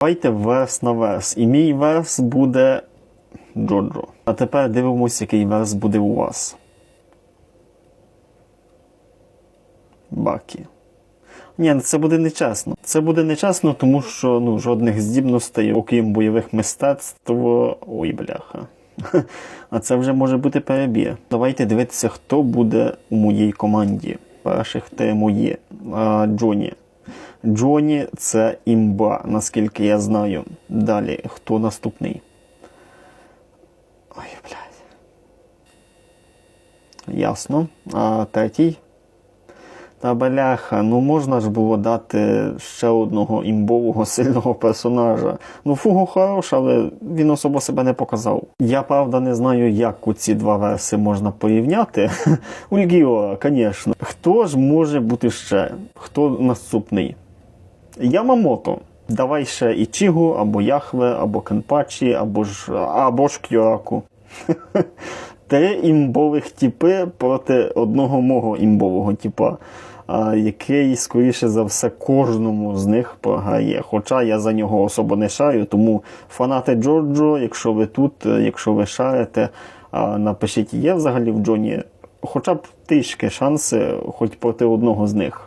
Давайте верс на верс. І мій верс буде Джоджо. А тепер дивимося, який верс буде у вас. Бакі. Ні, ну це буде нечесно. Це буде нечесно, тому що ну, жодних здібностей, окрім бойових мистецтв. Ой, бляха. А це вже може бути перебір. Давайте дивитися, хто буде у моїй команді. Перших три мої. А, Джоні. Джоні це імба, наскільки я знаю. Далі, хто наступний? Ой, блядь. Ясно. А третій? Та бляха, ну можна ж було дати ще одного імбового сильного персонажа. Ну, фугу хорош, але він особо себе не показав. Я правда не знаю, як у ці два верси можна порівняти. Ульгіора, звісно. Хто ж може бути ще? Хто наступний? Ямамото. Давай ще Ічігу, або Яхве, або Кенпачі, або ж або ж Кьораку. Три імбових тіпи проти одного мого імбового тіпа, який, скоріше за все, кожному з них програє. Хоча я за нього особо не шарю, тому фанати Джорджо, якщо ви тут, е, якщо ви шарите, напишіть, є взагалі в Джоні хоча б трішки шанси, хоч проти одного з них.